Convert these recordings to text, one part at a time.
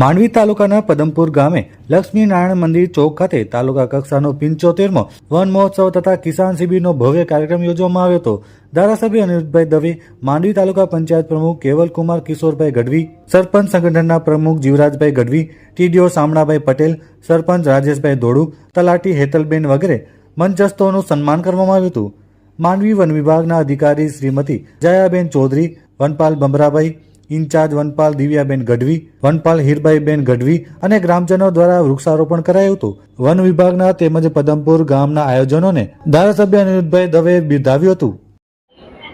માંડવી તાલુકાના પદમપુર ગામે લક્ષ્મી નારાયણ મંદિર ચોક ખાતે તાલુકા કક્ષાનો પંચોતેરમો વન મહોત્સવ તથા કિસાન શિબિરનો ભવ્ય કાર્યક્રમ યોજવામાં આવ્યો હતો. ધારાસભ્ય અનિરુદ્ધભાઈ દવે, માંડવી તાલુકા પંચાયત પ્રમુખ કેવલકુમાર કિશોરભાઈ ગઢવી, સરપંચ સંગઠનના પ્રમુખ જીવરાજભાઈ ગઢવી, ટીડીઓ સામણાભાઈ પટેલ, સરપંચ રાજેશભાઈ ધોળુ, તલાટી હેતલબેન વગેરે મંચસ્થોનું સન્માન કરવામાં આવ્યું હતું. માંડવી વન વિભાગના અધિકારી શ્રીમતી જયાબેન ચૌધરી, વનપાલ બમરાભાઈ ઇન્ચાર્જ વનપાલ દિવ્યાબેન ગઢવી, વનપાલ હીરબાઈબેન ગઢવી અને ગ્રામજનો દ્વારા વૃક્ષારોપણ કરાયું હતું. વન વિભાગના તેમજ પદમપુર ગામના આયોજનોને ધારાસભ્ય અનિરુદ્ધભાઈ દવે બિરદાવ્યું હતું.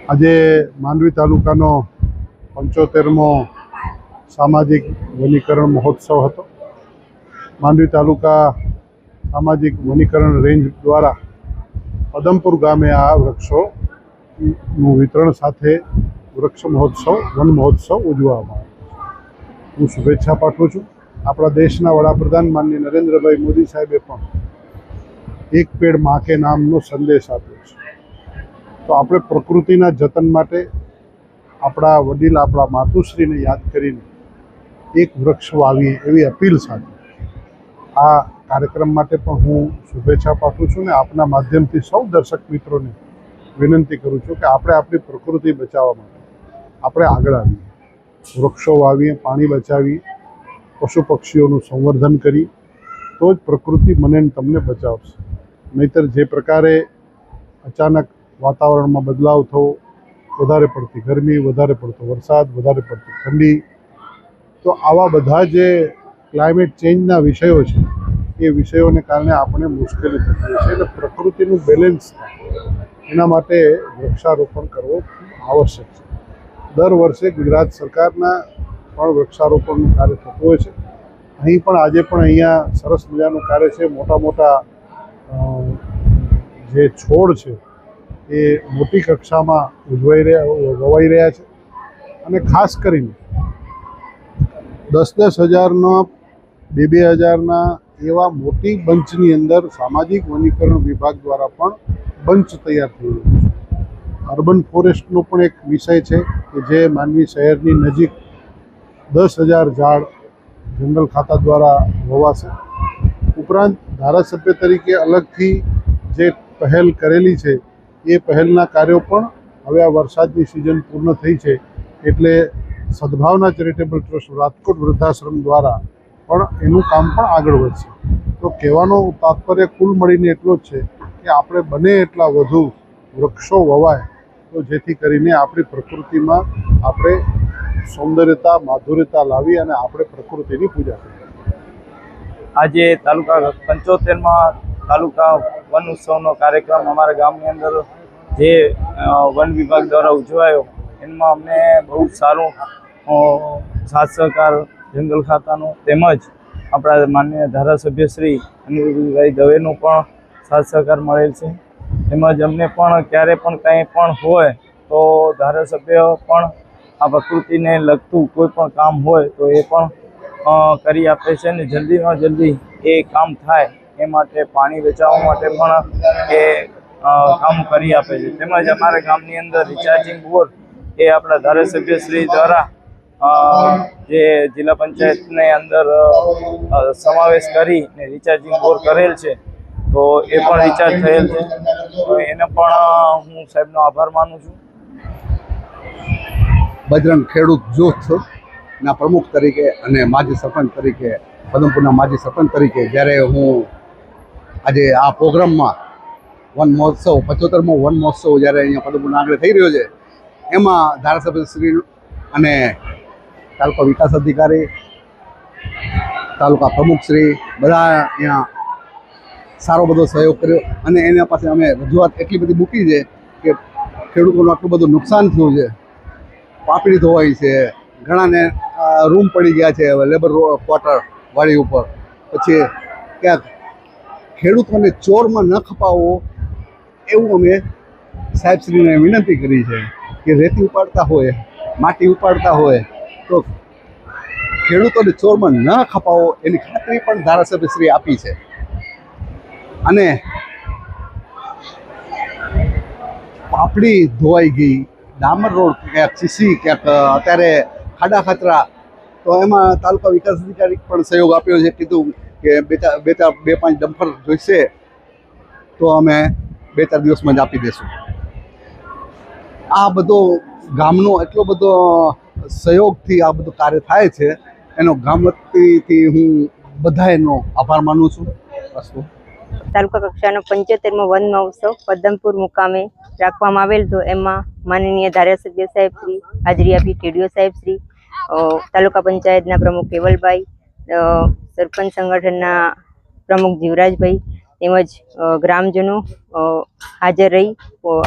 આજે માંડવી તાલુકાનો પંચોતેરમો સામાજિક વનીકરણ મહોત્સવ હતો. માંડવી તાલુકા સામાજિક વનીકરણ રેન્જ દ્વારા પદમપુર ગામે આ વૃક્ષો નું વિતરણ સાથે વૃક્ષ મહોત્સવ, વન મહોત્સવ ઉજવવામાં આવ્યો હું શુભેચ્છા પાઠવું છું. આપણા દેશના વડાપ્રધાન માન્ય નરેન્દ્રભાઈ મોદી સાહેબે પણ એક પેડમાં કે નામનો સંદેશ આપ્યો છે. તો આપણે પ્રકૃતિના જતન માટે આપણા વડીલ આપણા માતુશ્રીને યાદ કરીને એક વૃક્ષ વાવીએ એવી અપીલ સાથે આ કાર્યક્રમ માટે પણ હું શુભેચ્છા પાઠવું છું ને આપના માધ્યમથી સૌ દર્શક મિત્રોને વિનંતી કરું છું કે આપણે આપણી પ્રકૃતિ બચાવવા માટે આપણે આગળ આવીએ. વૃક્ષો વાવીએ, પાણી બચાવીએ, પશુ પક્ષીઓનું સંવર્ધન કરી તો જ પ્રકૃતિ મને તમને બચાવશે. નહીતર જે પ્રકારે અચાનક વાતાવરણમાં બદલાવ થવો, વધારે પડતી ગરમી, વધારે પડતો વરસાદ, વધારે પડતી ઠંડી, તો આવા બધા જે ક્લાઇમેટ ચેન્જના વિષયો છે, એ વિષયોને કારણે આપણે મુશ્કેલી થતી હોય છે એટલે પ્રકૃતિનું બેલેન્સ એના માટે વૃક્ષારોપણ કરવું આવશ્યક છે. દર વર્ષે ગુજરાત સરકારના પણ વૃક્ષારોપણનું કાર્ય થતું હોય છે. અહીં પણ આજે પણ અહીંયા સરસ મજાનું કાર્ય છે. મોટા મોટા જે છોડ છે એ મોટી કક્ષામાં ઉજવાઈ રહ્યા વવાઈ રહ્યા છે. અને ખાસ કરીને દસ દસ હજારના બે બે હજારના એવા મોટી બંચની અંદર સામાજિક વનીકરણ વિભાગ દ્વારા પણ બંચ તૈયાર થઈ રહ્યું છે. અર્બન ફોરેસ્ટનો પણ એક વિષય છે કે જે માનવી શહેરની નજીક દસ હજાર ઝાડ જંગલ ખાતા દ્વારા વવાશે ઉપરાંત ધારાસભ્ય તરીકે અલગથી જે પહેલ કરેલી છે, એ પહેલના કાર્યો પણ હવે આ વરસાદની સિઝન પૂર્ણ થઈ છે. એટલે સદભાવના ચેરિટેબલ ટ્રસ્ટ રાજકોટ વૃદ્ધાશ્રમ દ્વારા પણ એનું કામ પણ આગળ વધશે. તો કહેવાનો તાત્પર્ય કુલ મળીને એટલો જ છે કે આપણે બને એટલા વધુ વૃક્ષો વવાય તો જેથી કરીને આપણી પ્રકૃતિમાં આપણે સૌંદર્યતા, માધુર્યતા લાવી અને આપણે પ્રકૃતિની પૂજા કરીએ. આજે તાલુકા પંચોતેરમાં તાલુકા વન ઉત્સવનો કાર્યક્રમ અમારા ગામની અંદર જે વન વિભાગ દ્વારા ઉજવાયો, એમાં અમને બહુ સારું સાથ સહકાર, જંગલ ખાતાનો તેમજ આપણા માન્ય ધારાસભ્ય શ્રી અનિરુદ્ધભાઈ દવેનું પણ સાથ સહકાર મળેલ છે. તેમજ અમને પણ ક્યારે પણ કંઈ પણ હોય તો ધારાસભ્ય પણ આ પ્રકૃતિને લગતું કોઈ પણ કામ હોય તો એ પણ કરી આપે છે અને જલ્દીમાં જલ્દી એ કામ થાય એ માટે, પાણી બચાવવા માટે પણ એ કામ કરી આપે છે. તેમજ અમારા ગામની અંદર રિચાર્જિંગ બોર એ આપણા ધારાસભ્ય શ્રી દ્વારા જે જિલ્લા પંચાયતની અંદર સમાવેશ સમાવેશ કરીને રિચાર્જિંગ બોર કરેલ છે. તો એ પણ રિચાર્જ થયેલ છે. એને પણ હું સાહેબનો આભાર માનું છું. બજરંગ ખેડૂત જૂથ ના, પ્રમુખ તરીકે અને માજી સરપંચ તરીકે, પદમપુરના માજી સરપંચ તરીકે જ્યારે હું આજે આ પ્રોગ્રામમાં વન મહોત્સવ, પચોતેરમો વન મહોત્સવ જ્યારે અહીંયા પદમપુરના આગળ થઈ રહ્યો છે, એમાં ધારાસભ્ય શ્રી અને તાલુકા વિકાસ અધિકારી, તાલુકા પ્રમુખ શ્રી બધા અહીંયા સારો બધો સહયોગ કર્યો અને એના પાસે અમે રજૂઆત એટલી બધી મૂકી છે કે ખેડૂતોનું આટલું બધું નુકસાન થયું છે. પાપડી ધોવાઈ છે. ઘણાને રૂમ પડી ગયા છે લેબર ક્વાર્ટર વાડી ઉપર. પછી ક્યાંક ખેડૂતોને ચોરમાં ન ખપાવો એવું અમે સાહેબશ્રીને વિનંતી કરી છે કે રેતી ઉપાડતા હોય, માટી ઉપાડતા હોય, તો ખેડૂતોને ચોરમાં ન ખપાવો એની ખાતરી પણ ધારાસભ્યશ્રી આપી છે. અને પાપડી ધોવાઈ ગઈ. ડામર રોડ ક્યાંક સીસી ક્યાંક અત્યારે ખાડા ખાતરા. તો એમાં તાલુકા વિકાસ અધિકારી પણ સહયોગ આપ્યો છે, કીધું કે બે ચાર બે ચાર, બે પાંચ ડમ્પર જોઈશે, તો અમે બે ચાર દિવસમાં જ આપી દઈશું આ બધો ગામનો એટલો બધો સહયોગથી આ બધું કાર્ય થાય છે, એનો ગામ વતીથી હું બધાએનો આભાર માનું છું. અસ્તુ તાલુકા કક્ષાનો પંચોતેરમો વન મહોત્સવ પદમપુર મુકામે રાખવામાં આવેલ હતો. એમાં માનનીય ધારાસભ્ય સાહેબ શ્રી હાજરી આપી ટીડીઓ સાહેબ શ્રી તાલુકા પંચાયતના પ્રમુખ કેવલભાઈ સરપંચ સંગઠનના પ્રમુખ જીવરાજભાઈ તેમજ ગ્રામજનો હાજર રહી.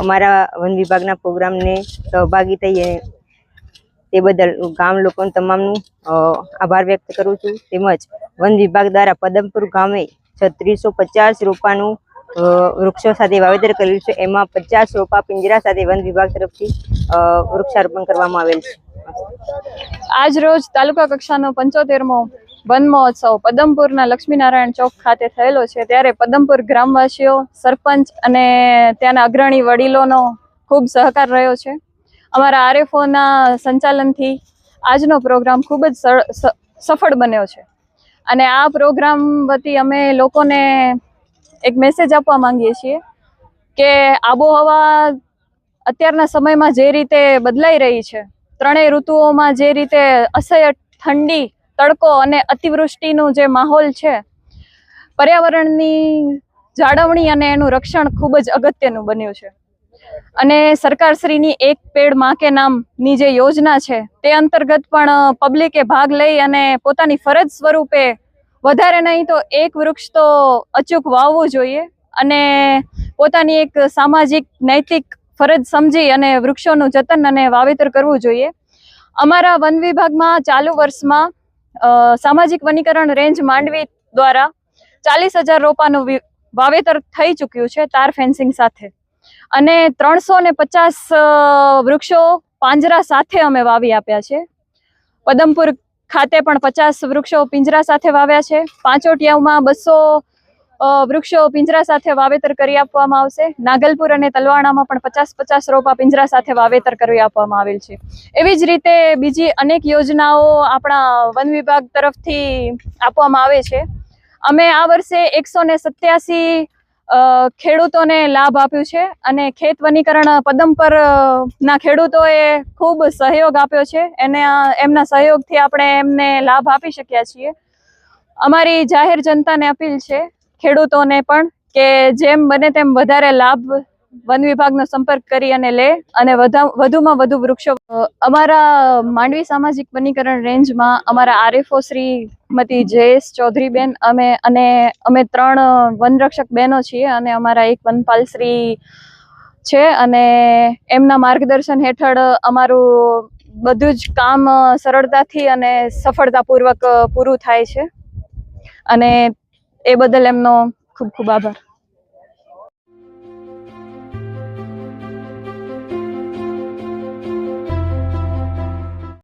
અમારા વન વિભાગના પ્રોગ્રામને સહભાગી થઈ તે બદલ ગામ લોકો તમામનું આભાર વ્યક્ત કરું છું. તેમજ વન વિભાગ દ્વારા પદમપુર ગામે છત્રીસો પચાસ રોપાનું વૃક્ષો સાથે વાવેતર કરેલું છે. એમાં પચાસ રોપા પિંજરા સાથે વન વિભાગ તરફથી વૃક્ષારોપણ કરવામાં આવેલ છે. આજ રોજ તાલુકા કક્ષાનો પંચોતેરમો વન મહોત્સવ પદમપુરના લક્ષ્મીનારાયણ ચોક ખાતે થયેલો છે. ત્યારે પદમપુર ગ્રામવાસીઓ, સરપંચ અને ત્યાંના અગ્રણી વડીલોનો ખૂબ સહકાર રહ્યો છે. અમારા આરએફઓના સંચાલનથી આજનો પ્રોગ્રામ ખૂબ જ સફળ બન્યો છે. અને આ પ્રોગ્રામ વતી અમે લોકોને એક મેસેજ આપવા માંગીએ છીએ કે આબોહવા અત્યારના સમયમાં જે રીતે બદલાઈ રહી છે, ત્રણેય ઋતુઓમાં જે રીતે અસહ્ય, ઠંડી, તડકો અને અતિવૃષ્ટિનું જે માહોલ છે, પર્યાવરણની જાળવણી અને એનું રક્ષણ ખૂબ જ અગત્યનું બન્યું છે. અને સરકારશ્રીની એક પેડમાં કે નામની જે યોજના છે, તે અંતર્ગત પણ પબ્લિકે ભાગ લઈ અને પોતાની ફરજ સ્વરૂપે વધારે નહીં તો એક વૃક્ષ તો અચૂક વાવવું જોઈએ અને પોતાની એક સામાજિક, નૈતિક ફરજ સમજી અને વૃક્ષોનું જતન અને વાવેતર કરવું જોઈએ. અમારા વન વિભાગમાં ચાલુ વર્ષમાં સામાજિક વનીકરણ રેન્જ માંડવી દ્વારા ચાલીસ હજાર રોપાનું વાવેતર થઈ ચૂક્યું છે તાર ફેન્સિંગ સાથે. અને ત્રણસો ને પચાસ વૃક્ષો પાંજરા સાથે અમે વાવી આપ્યા છે. પદમપુર ખાતે પણ પચાસ વૃક્ષો પિંજરા સાથે વાવ્યા છે. પાંચોટિયામાં બસો વૃક્ષો પિંજરા સાથે વાવેતર કરી આપવામાં આવશે. નાગલપુર અને તલવાણામાં પણ પચાસ પચાસ રોપા પિંજરા સાથે વાવેતર કરી આપવામાં આવેલ છે. એવી જ રીતે બીજી અનેક યોજનાઓ આપણા વન વિભાગ તરફથી આપવામાં આવે છે. અમે આ વર્ષે એકસો ને સત્યાસી ખેડૂતોને લાભ આપ્યું છે અને ખેત વનીકરણ પદમ પર ના ખેડૂતોએ ખૂબ સહયોગ આપ્યો છે. એને એમના સહયોગથી આપણે એમને લાભ આપી શક્યા છીએ. અમારી જાહેર જનતાને અપીલ છે ખેડૂતોને પણ કે જેમ બને તેમ વધારે લાભ વન વિભાગનો સંપર્ક કરી અને લે અને વધા- વધુમાં વધુ વૃક્ષો અમારા માંડવી સામાજિક વનીકરણ રેન્જમાં અમારા આરએફઓ શ્રીમતી જયેશ ચૌધરી બેન અમે અને અમે ત્રણ વનરક્ષક બહેનો છીએ અને અમારા એક વનપાલ શ્રી છે અને એમના માર્ગદર્શન હેઠળ અમારું બધું જ કામ સરળતાથી અને સફળતાપૂર્વક પૂરું થાય છે. અને એ બદલ એમનો ખૂબ ખૂબ આભાર.